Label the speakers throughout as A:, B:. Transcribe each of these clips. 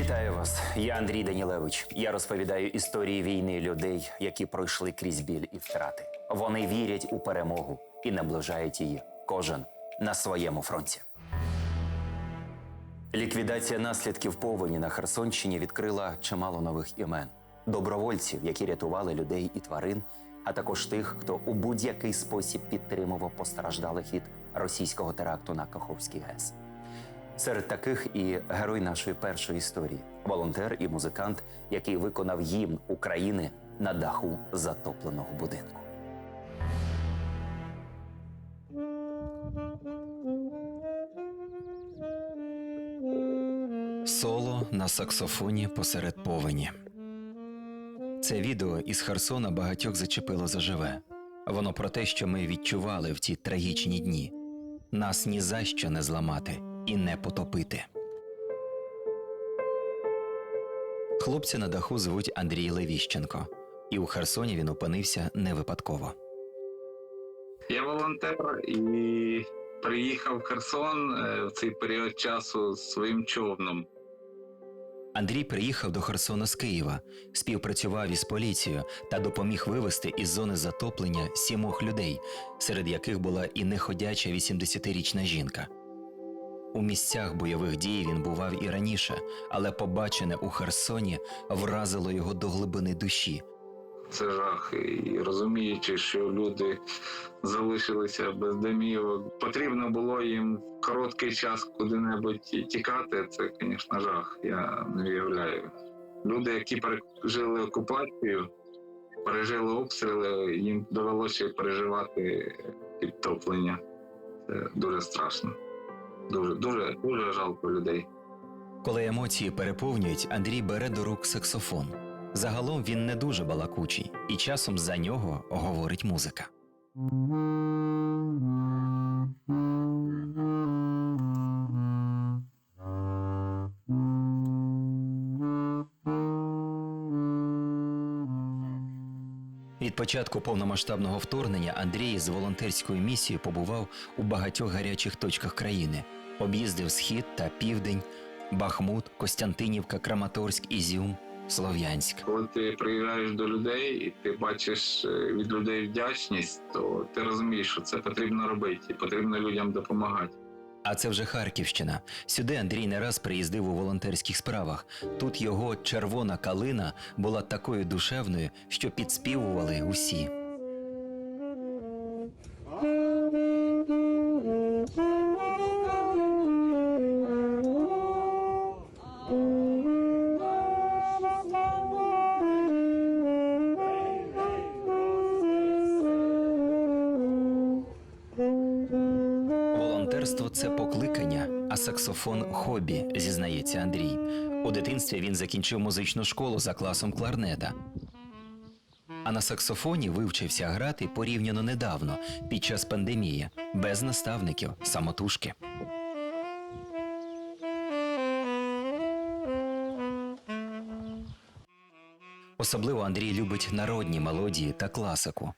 A: Вітаю вас. Я Андрій Данілевич. Я розповідаю історії війни людей, які пройшли крізь біль і втрати. Вони вірять у перемогу і наближають її. Кожен на своєму фронті. Ліквідація наслідків повені на Херсонщині відкрила чимало нових імен добровольців, які рятували людей і тварин, а також тих, хто у будь-який спосіб підтримував постраждалих від російського теракту на Каховський ГЕС. Серед таких і герой нашої першої історії волонтер і музикант, який виконав гімн України на даху затопленого будинку.
B: Соло на саксофоні посеред повені. Це відео із Херсона багатьох зачепило заживе. Воно про те, що ми відчували в ті трагічні дні. Нас ні за що не зламати і не потопити. Хлопця на даху звуть Андрій Левіщенко, і у Херсоні він опинився не випадково.
C: Я волонтер і приїхав в Херсон е, в цей період часу з своїм човном.
B: Андрій приїхав до Херсона з Києва, співпрацював із поліцією та допоміг вивезти із зони затоплення сімох людей, серед яких була і неходяча 80-річна жінка. У місцях бойових дій він бував і раніше, але побачене у Херсоні вразило його до глибини душі.
C: Це жах. І розуміючи, що люди залишилися без домівок, потрібно було їм короткий час куди-небудь тікати. Це, звісно, жах. Я не уявляю. Люди, які пережили окупацію, пережили обстріли, їм довелося переживати підтоплення. Це дуже страшно. Дуже, дуже, дуже жалко людей.
B: Коли емоції переповнюють, Андрій бере до рук саксофон. Загалом він не дуже балакучий, і часом за нього говорить музика. Від початку повномасштабного вторгнення Андрій з волонтерською місією побував у багатьох гарячих точках країни, об'їздив схід та південь, Бахмут, Костянтинівка, Краматорськ, Ізюм, Слов'янськ.
C: Коли ти приїжджаєш до людей і ти бачиш е, від людей вдячність, то ти розумієш, що це потрібно робити, і потрібно людям допомагати.
B: А це вже Харківщина. Сюди Андрій не раз приїздив у волонтерських справах. Тут його червона калина була такою душевною, що підспівували усі. Зізнається Андрій. У дитинстві він закінчив музичну школу за класом кларнета. А на саксофоні вивчився грати порівняно недавно, під час пандемії, без наставників, самотужки. Особливо Андрій любить народні мелодії та класику.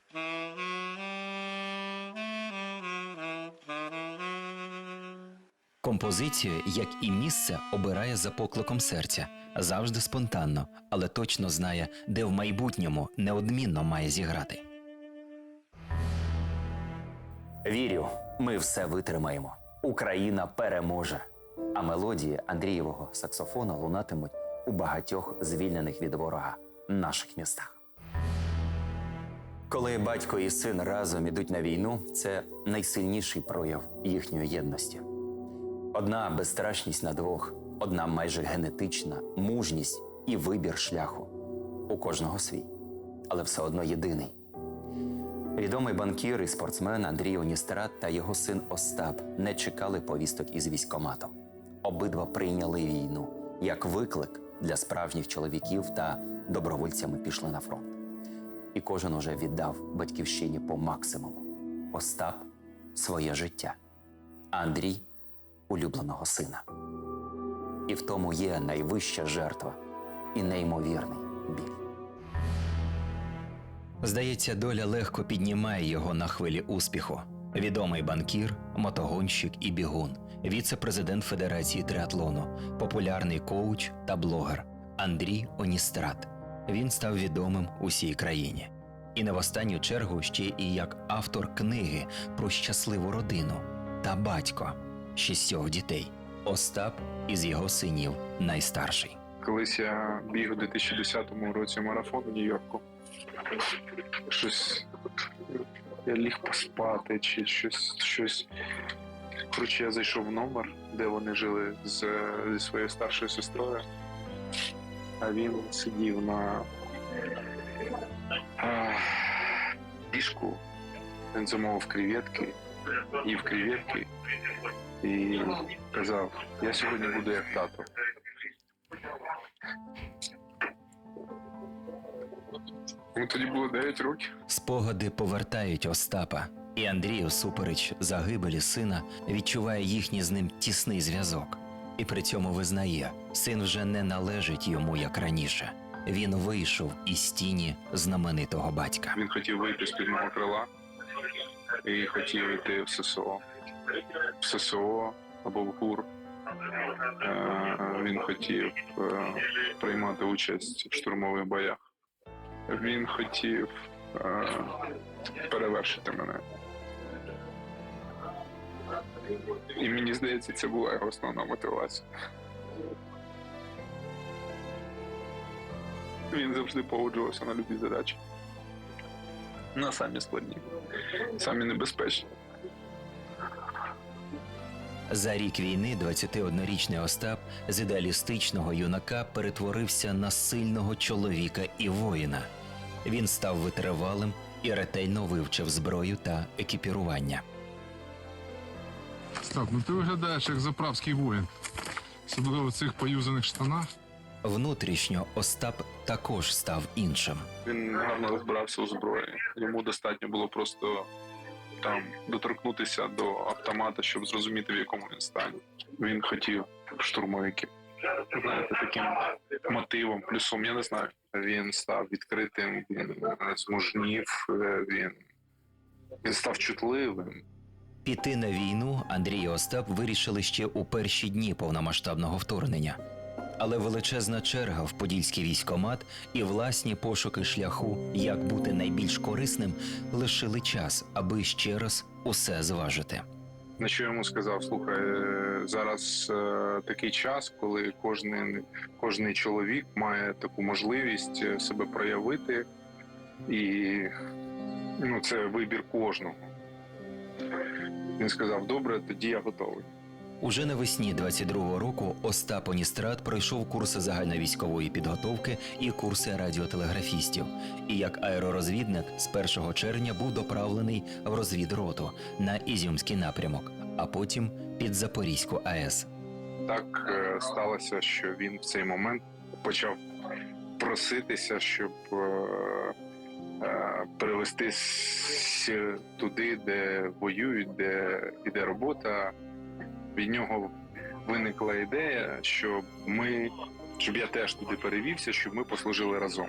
B: Композицію, як і місце, обирає за покликом серця, завжди спонтанно, але точно знає, де в майбутньому неодмінно має зіграти.
A: Вірю, ми все витримаємо. Україна переможе. А мелодії Андрієвого саксофона лунатимуть у багатьох звільнених від ворога наших містах. Коли батько і син разом ідуть на війну, це найсильніший прояв їхньої єдності. Одна безстрашність на двох, одна майже генетична мужність і вибір шляху. У кожного свій, але все одно єдиний. Відомий банкір і спортсмен Андрій Оністрат та його син Остап не чекали повісток із військомату. Обидва прийняли війну як виклик для справжніх чоловіків та добровольцями пішли на фронт. І кожен уже віддав батьківщині по максимуму. Остап своє життя, а Андрій улюбленого сина. І в тому є найвища жертва і неймовірний біль.
B: Здається, доля легко піднімає його на хвилі успіху. Відомий банкір, мотогонщик і бігун. віце-президент Федерації триатлону, популярний коуч та блогер Андрій Оністрат. Він став відомим усій країні. І не в останню чергу ще і як автор книги про щасливу родину та батько шістьох дітей. Остап із його синів найстарший.
D: Колись я біг у 2010 році марафон у Нью-Йорку. Щось я ліг поспати, чи щось. щось. Коротше, я зайшов в номер, де вони жили з, зі своєю старшою сестрою. А він сидів на а, ліжку. Він замовив креветки, їв креветки і казав: я сьогодні буду як тато. Йому тоді було 9 років.
B: Спогади повертають Остапа, і Андрій, всупереч загибелі сина, відчуває їхній з ним тісний зв'язок. І при цьому визнає, син вже не належить йому як раніше. Він вийшов із тіні знаменитого батька.
D: Він хотів вийти з-під мого крила і хотів йти в ССО. ССО або в ГУР. Е, Він хотів е, приймати участь в штурмових боях. Він хотів е, перевершити мене. І мені здається, це була його основна мотивація. Він завжди погоджувався на любі задачі. На самі складні, самі небезпечні.
B: За рік війни 21-річний Остап з ідеалістичного юнака перетворився на сильного чоловіка і воїна. Він став витривалим і ретельно вивчив зброю та екіпірування.
E: Стап, ну ти виглядаєш як заправський воїн. Особливо в цих поюзаних штанах.
B: Внутрішньо Остап також став іншим.
D: Він гарно розбирався у зброї. Йому достатньо було просто там доторкнутися до автомата, щоб зрозуміти, в якому він стані. Він хотів штурмовиків. Знаєте, таким мотивом, плюсом, я не знаю. Він став відкритим, він змужнів, він, він став чутливим.
B: Піти на війну Андрій і Остап вирішили ще у перші дні повномасштабного вторгнення. Але величезна черга в подільський військомат і власні пошуки шляху, як бути найбільш корисним, лишили час, аби ще раз усе зважити.
D: На що йому сказав: слухай, е, зараз е, такий час, коли кожний, кожний чоловік має таку можливість е, себе проявити, і ну, це вибір кожного. Він сказав: добре, тоді я готовий.
B: Уже навесні 22-го року Остап Оністрат пройшов курси загальновійськової підготовки і курси радіотелеграфістів. І як аеророзвідник з 1 червня був доправлений в розвідроту на Ізюмський напрямок, а потім під Запорізьку АЕС.
D: Так е, сталося, що він в цей момент почав проситися, щоб е, е, перевестись туди, де воюють, де іде робота. Від нього виникла ідея, щоб ми, щоб я теж туди перевівся, щоб ми послужили разом.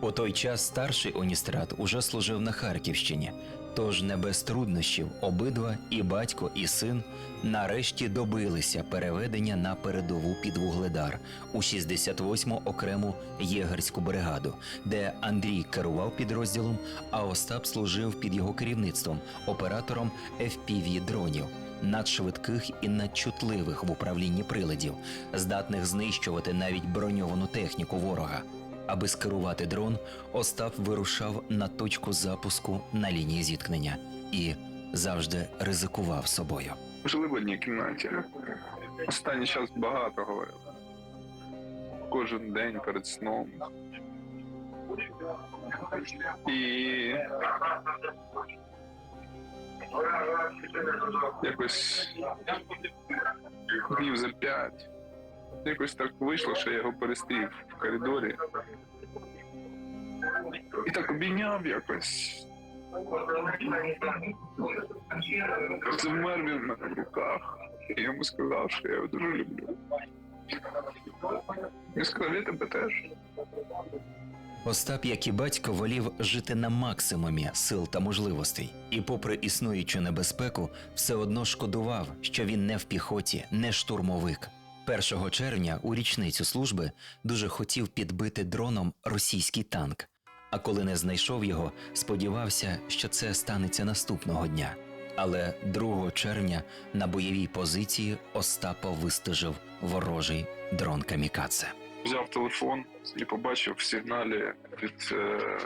B: У той час старший Оністрат уже служив на Харківщині, тож не без труднощів обидва і батько, і син нарешті добилися переведення на передову під Вугледар у 68-му окрему єгерську бригаду, де Андрій керував підрозділом, а Остап служив під його керівництвом оператором fpv дронів надшвидких і надчутливих в управлінні приладів, здатних знищувати навіть броньовану техніку ворога. Аби скерувати дрон, Остап вирушав на точку запуску на лінії зіткнення і завжди ризикував собою.
D: Жили в одній кімнаті. Останній час багато говорив. Кожен день перед сном. І якось днів за п'ять. Якось так вийшло, що я його перестрів в коридорі. І так обійняв якось. Замер він в мене в руках. І йому сказав, що я його дуже люблю. Він сказав, я тебе теж.
B: Остап, як і батько, волів жити на максимумі сил та можливостей, і, попри існуючу небезпеку, все одно шкодував, що він не в піхоті, не штурмовик. 1 червня у річницю служби дуже хотів підбити дроном російський танк. А коли не знайшов його, сподівався, що це станеться наступного дня. Але 2 червня на бойовій позиції Остапа вистежив ворожий дрон Камікадзе.
D: Взяв телефон і побачив в сигналі від е,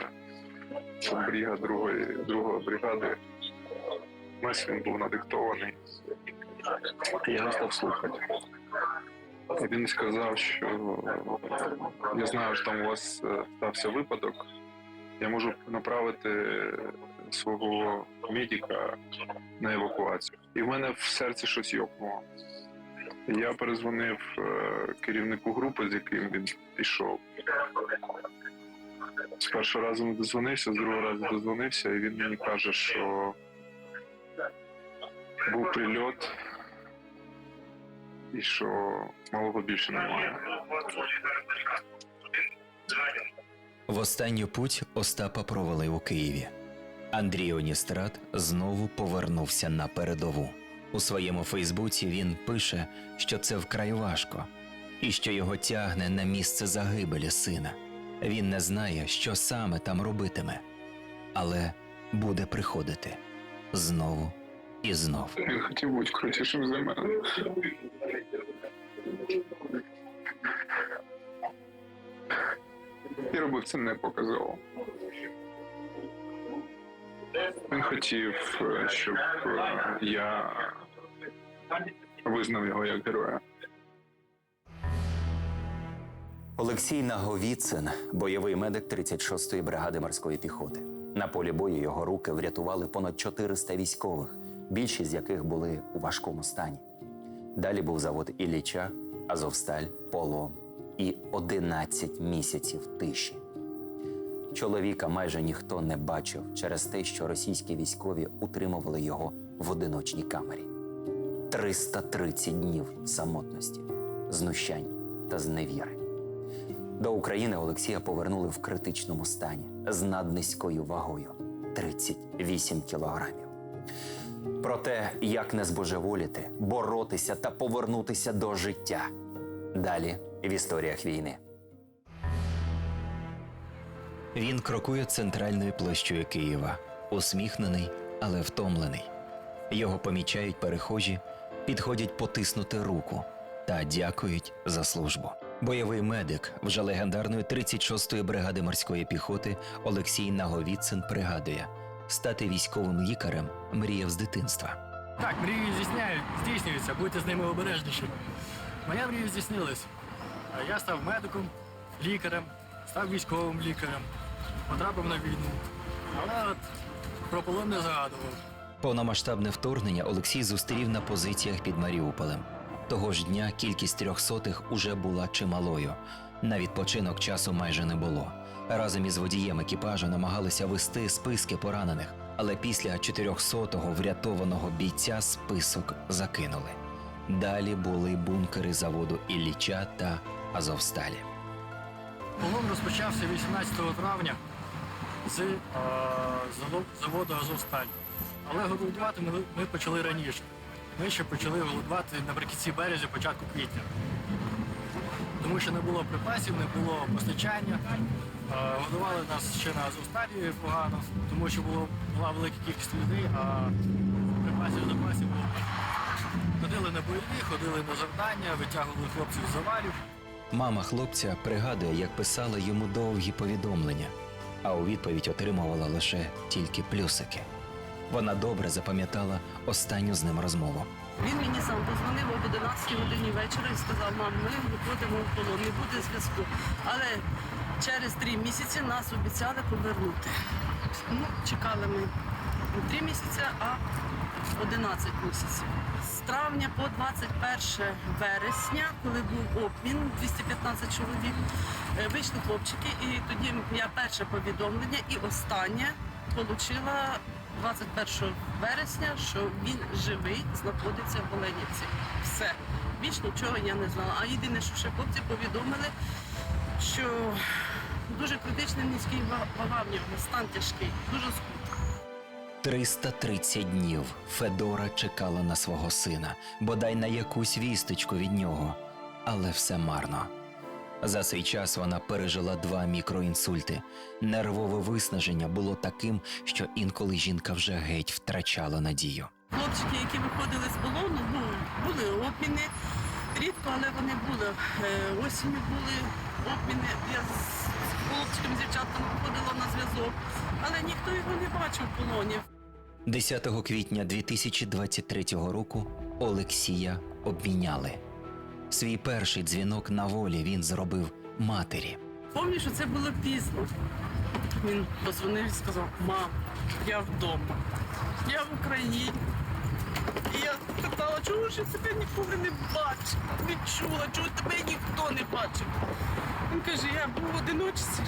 D: брига другої, другої бригади. Мес він був надиктований. Я став слухати. І він сказав, що я знаю, що там у вас е, стався випадок. Я можу направити свого медика на евакуацію. І в мене в серці щось йокнуло. Я перезвонив е, керівнику групи, з яким він пішов. З першого разу не дозвонився, з другого разу дозвонився, і він мені каже, що був прильот, і що малого більше немає.
B: В останню путь Остапа провели у Києві. Андрій Оністрат знову повернувся на передову. У своєму Фейсбуці він пише, що це вкрай важко, і що його тягне на місце загибелі сина. Він не знає, що саме там робитиме, але буде приходити знову і знов.
D: Він хотів бути крутішим за мене. І робив це не показово. Він хотів, е, щоб е, я визнав його як героя.
A: Олексій Наговіцин, бойовий медик 36-ї бригади морської піхоти. На полі бою його руки врятували понад 400 військових, більшість з яких були у важкому стані. Далі був завод Ілліча, Азовсталь, Полон і 11 місяців тиші. Чоловіка майже ніхто не бачив через те, що російські військові утримували його в одиночній камері. 330 днів самотності, знущань та зневіри. До України Олексія повернули в критичному стані з наднизькою вагою 38 кілограмів. Про те, як не збожеволіти, боротися та повернутися до життя. Далі в історіях війни.
B: Він крокує центральною площею Києва, усміхнений, але втомлений. Його помічають перехожі, підходять потиснути руку та дякують за службу. Бойовий медик вже легендарної 36-ї бригади морської піхоти Олексій Наговіцин пригадує: стати військовим лікарем мріяв з дитинства.
F: Так, мрії здійсняють, здійснюються, будьте з ними обережніші. Моя мрія здійснилась. Я став медиком, лікарем, став військовим лікарем, потрапив на війну. Але от про полон не згадував.
B: Повномасштабне вторгнення Олексій зустрів на позиціях під Маріуполем. Того ж дня кількість трьохсотих уже була чималою. На відпочинок часу майже не було. Разом із водієм екіпажу намагалися вести списки поранених, але після 400-го врятованого бійця список закинули. Далі були бункери заводу Ілліча та Азовсталі.
F: Полон розпочався 18 травня з е, заводу Азовсталь. Але голодувати ми, ми почали раніше. Ми ще почали голодувати наприкінці березня, початку квітня. Тому що не було припасів, не було постачання. Годували нас ще на Азовсталі погано, тому що було, була велика кількість людей, а припасів запасів було. Ходили на бойові, ходили на завдання, витягували хлопців з завалів.
B: Мама хлопця пригадує, як писала йому довгі повідомлення, а у відповідь отримувала лише тільки плюсики. Вона добре запам'ятала останню з ним розмову.
G: Він мені сам позвонив об 11 годині вечора і сказав, мам, ми виходимо в полон, не буде зв'язку. Але через три місяці нас обіцяли повернути. Ну, чекали ми не три місяці, а 11 місяців. З травня по 21 вересня, коли був обмін 215 чоловік, е, вийшли хлопчики, і тоді я перше повідомлення і останнє отримала 21 вересня, що він живий, знаходиться в Оленівці. Все. Більш нічого я не знала. А єдине, що ще хлопці повідомили, що дуже критичний низький ва- вага в нього, стан тяжкий, дуже скрутний.
B: 330 днів Федора чекала на свого сина, бодай на якусь вісточку від нього, але все марно. За цей час вона пережила два мікроінсульти. Нервове виснаження було таким, що інколи жінка вже геть втрачала надію.
G: Хлопчики, які виходили з полону, ну, були обміни. Рідко, але вони були. Е, Осінню були обміни. Я з з хлопчиком, з дівчатками виходила на зв'язок, але ніхто його не бачив в полоні.
B: 10 квітня 2023 року Олексія обміняли. Свій перший дзвінок на волі він зробив матері.
G: Пам'ятаю, що це було пізно. Він позвонив і сказав: мам, я вдома, я в Україні. І я питала, чого ж я тебе ніколи не бачив, не чула, чого тебе ніхто не бачив. Він каже, я був в одиночці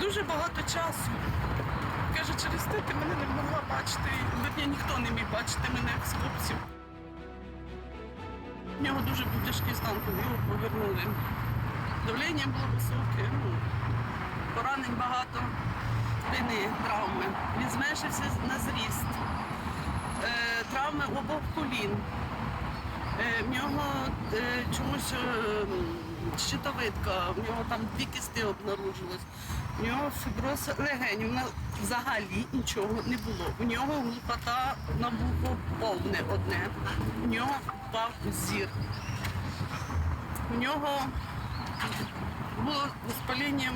G: дуже багато часу. Каже, через те ти мене не могла бачити. Верні, ніхто не міг бачити мене з хлопців. В нього дуже був тяжкий стан, коли його повернули. Давлення було високе, ну, поранень багато, спини, травми. Він зменшився на зріст, е, травми обох колін. Е, в нього е, чомусь е, щитовидка, в нього там дві кисти обнаружились. В нього фіброз легенів, нього взагалі нічого не було. У нього глухота на повне одне. У нього впав зір. У нього було воспаління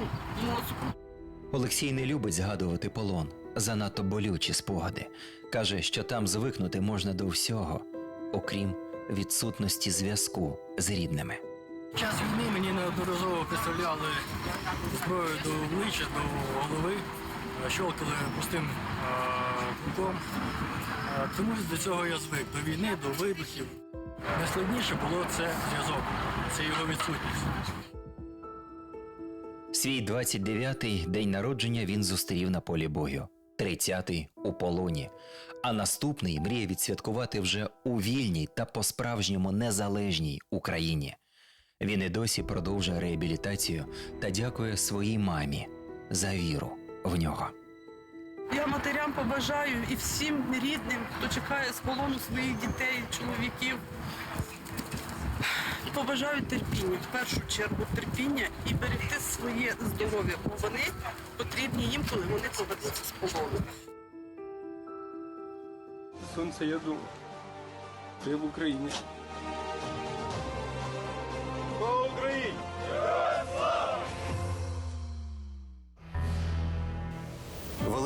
G: мозку.
B: Олексій не любить згадувати полон, занадто болючі спогади. Каже, що там звикнути можна до всього, окрім відсутності зв'язку з рідними.
F: В час війни мені неодноразово представляли зброю до обличчя, до голови, е, щелкали пустим е, кругом. Е, Тому до цього я звик. До війни, до вибухів. Найскладніше було це зв'язок, це його відсутність.
B: Свій 29-й день народження він зустрів на полі бою, 30-й у полоні. А наступний мріє відсвяткувати вже у вільній та по-справжньому незалежній Україні. Він і досі продовжує реабілітацію та дякує своїй мамі за віру в нього.
G: Я матерям побажаю і всім рідним, хто чекає з полону своїх дітей, чоловіків. Побажаю терпіння, в першу чергу терпіння і берегти своє здоров'я, бо вони потрібні їм, коли вони повернуться з полону.
H: Сонце я дома. Ти в Україні.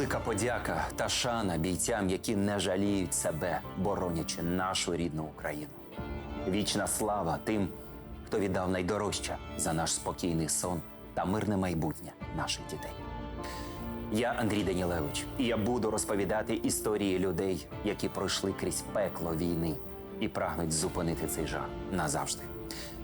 A: Велика подяка та шана бійцям, які не жаліють себе, боронячи нашу рідну Україну. Вічна слава тим, хто віддав найдорожче за наш спокійний сон та мирне майбутнє наших дітей. Я Андрій Данілевич, і я буду розповідати історії людей, які пройшли крізь пекло війни і прагнуть зупинити цей жах назавжди.